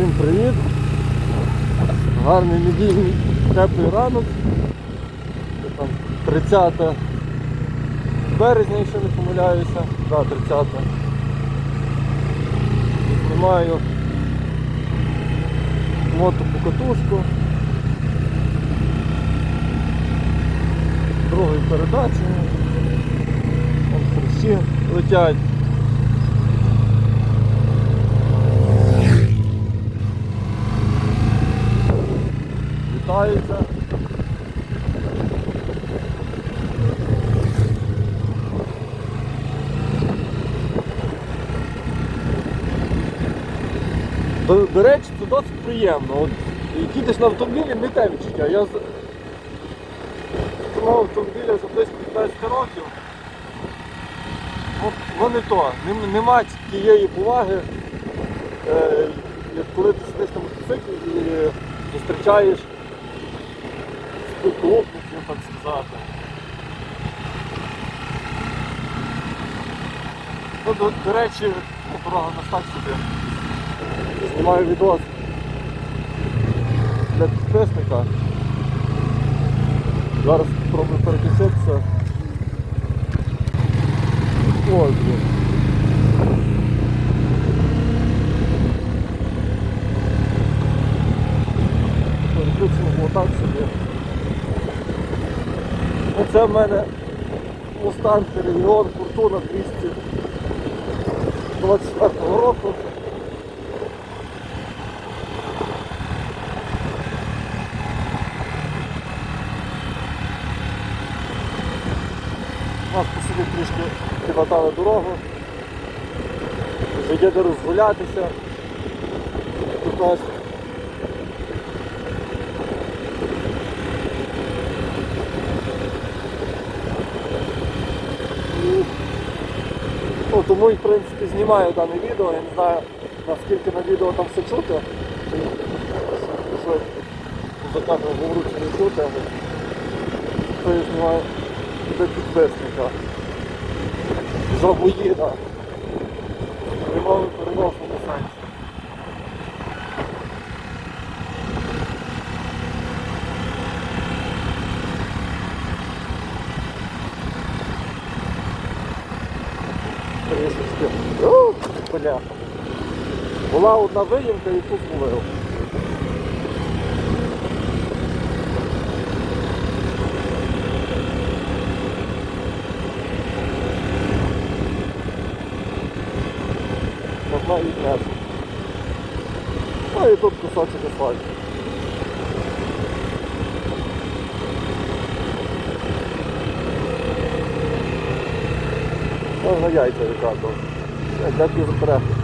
Всім привіт! Гарний недільний теплий ранок. Це там 30 березня, якщо не помиляюся. Да, 30. Знімаю мотопокатушку. Другої передачі. Хрущі летять. Вітаються. До, до речі, це досить приємно. От, їдеш на автомобілі, не те відчуття. Я з цього автомобіля вже близько 15 років. Ну не то. Нем- Нема тієї поваги, е, коли ти сидиш на мотоциклі і зустрічаєш спілкувальників, так сказати. Ну, до, до речі, дорога на так собі. Знімаю відос для підписника. Зараз спробую переключитися. Ой, блін. Було так собі. Оце в мене Мустанг регіон Фортуна 224 року. Нас по собі трішки підлатали дорогу. Вже є розгулятися. Тут Ну, тому і в принципі знімаю дане відео. Я не знаю наскільки на відео там все чути. Чи що за камерою говорю, не чути. але То я знімаю для підписника. Жабоїда. Прямого переносному Бляха. Була одна виїмка і тут зловив. Можна і князь. Ну і тут кусочок асфальту. Можна яйця відкатувати. Дякую за перегляд.